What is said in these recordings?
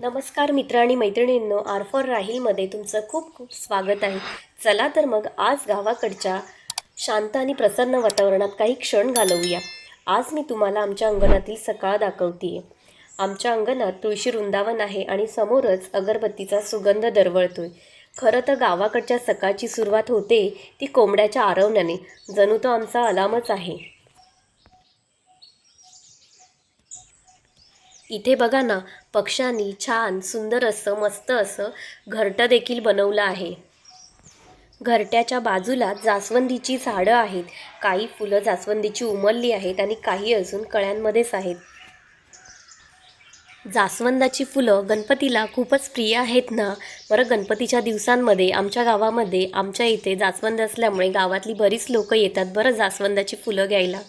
नमस्कार मित्र आणि मैत्रिणींनो आर फॉर राहीलमध्ये तुमचं खूप खूप स्वागत आहे. चला तर मग आज गावाकडच्या शांत आणि प्रसन्न वातावरणात काही क्षण घालवूया. आज मी तुम्हाला आमच्या अंगणातील सकाळ दाखवते आमच्या अंगणात तुळशी वृंदावन आहे आणि समोरच अगरबत्तीचा सुगंध दरवळतोय. खरं तर गावाकडच्या सकाळची सुरुवात होते ती कोंबड्याच्या आरवण्याने. जणू तो आमचा अलामच आहे. इथे बघा ना पक्ष्यांनी छान सुंदर असं मस्त असं घरटं देखील बनवलं आहे. घरट्याच्या बाजूला जास्वंदीची झाडं आहेत. काही फुलं जास्वंदीची उमलली आहेत आणि काही अजून कळ्यांमध्येच आहेत. जास्वंदाची फुलं गणपतीला खूपच प्रिय आहेत ना? बरं गणपतीच्या दिवसांमध्ये आमच्या गावामध्ये आमच्या इथे जास्वंद असल्यामुळे गावातली बरीच लोकं येतात बरं जास्वंदाची फुलं घ्यायला.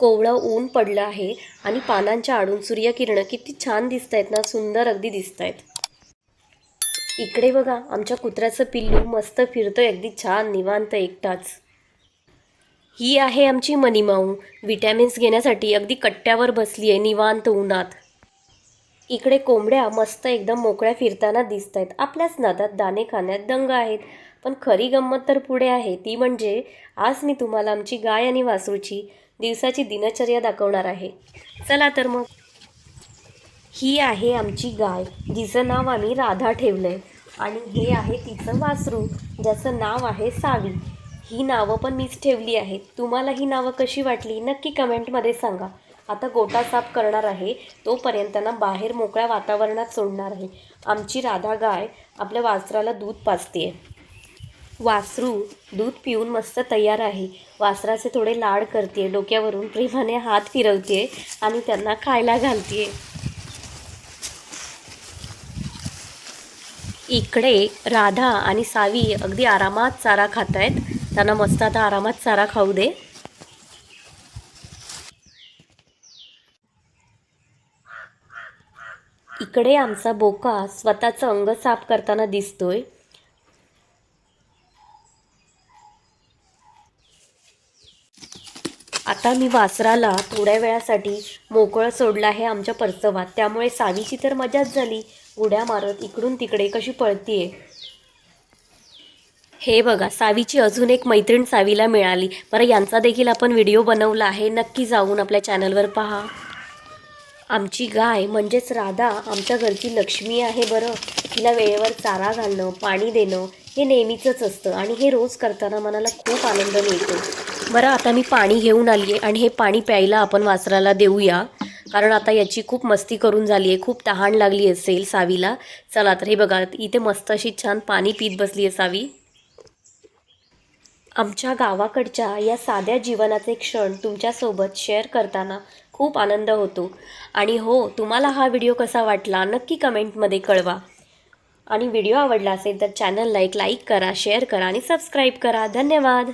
कोवळं ऊन पडलं आहे आणि पानांच्या आडून सूर्यकिरणं किती छान दिसत आहेत ना सुंदर अगदी दिसत आहेत इकडे बघा आमच्या कुत्र्याचं पिल्लू मस्त फिरतोय अगदी छान निवांत एकटाच. ही आहे आमची मनीमाऊ विटॅमिन्स घेण्यासाठी अगदी कट्ट्यावर बसली आहे निवांत उन्हात. इकडे कोंबड्या मस्त एकदम मोकळ्या फिरताना दिसत आहेत आपल्याच नादात दाणे खाण्यात दंग आहेत. पण खरी गंमत तर पुढे आहे. ती म्हणजे आज मी तुम्हाला आमची गाय आणि वासरूची दिवसाची दिनचर्या दाखवणार आहे. चला तर मग. ही आहे आमची गाय. जिचं नाव आम्ही राधा ठेवलं आहे आणि हे आहे तिचं वासरू ज्याचं नाव आहे सावी. ही नावं पण मीच ठेवली आहेत. तुम्हाला ही नावं कशी वाटली नक्की कमेंटमध्ये सांगा. आता गोटा साफ करणार आहे. तोपर्यंत ना बाहेर मोकळ्या वातावरणात सोडणार आहे. आमची राधा गाय आपल्या वासराला दूध पाजते वासरू दूध पिऊन मस्त तयार आहे. वासराचे थोडे लाड करते डोक्यावरून प्रेमाने हात फिरवते आणि त्यांना खायला घालते इकडे राधा आणि सावी अगदी आरामात चारा खात आहेत त्यांना मस्त आता आरामात चारा खाऊ दे. इकडे आमचा बोका स्वतःचं अंग साफ करताना दिसतोय. आता मी वासराला थोड्या वेळासाठी मोकळं सोडलं आहे आमच्या परसवात. त्यामुळे सावीची तर मजाच झाली. उड्या मारत इकडून तिकडे कशी पळतीये. हे बघा सावीची अजून एक मैत्रीण सावीला मिळाली. बरं यांचा देखील आपण व्हिडिओ बनवला आहे. नक्की जाऊन आपल्या चॅनलवर पहा. आमची गाय म्हणजेच राधा आमच्या घरची लक्ष्मी आहे बरं. तिला वेळेवर चारा घालणं पाणी देणं हे नेहमीचंच असतं आणि हे रोज करताना मनाला खूप आनंद मिळतो. बरं आता मी पाणी घेऊन आली आहे आणि हे पाणी प्यायला आपण वासराला देऊया. कारण आता याची खूप मस्ती करून झाली आहे खूप तहान लागली असेल सावीला. चला तर हे बघा इथे मस्त अशी छान पाणी पीत बसली आहे सावी. आमच्या गावाकडच्या या साध्या जीवनाचे क्षण तुमच्यासोबत शेअर करताना खूप आनंद होतो. आणि हो तुम्हाला हा व्हिडिओ कसा वाटला नक्की कमेंटमध्ये कळवा. आणि व्हिडिओ आवडला असेल तर चॅनलला एक लाईक करा शेअर करा आणि सबस्क्राईब करा. धन्यवाद!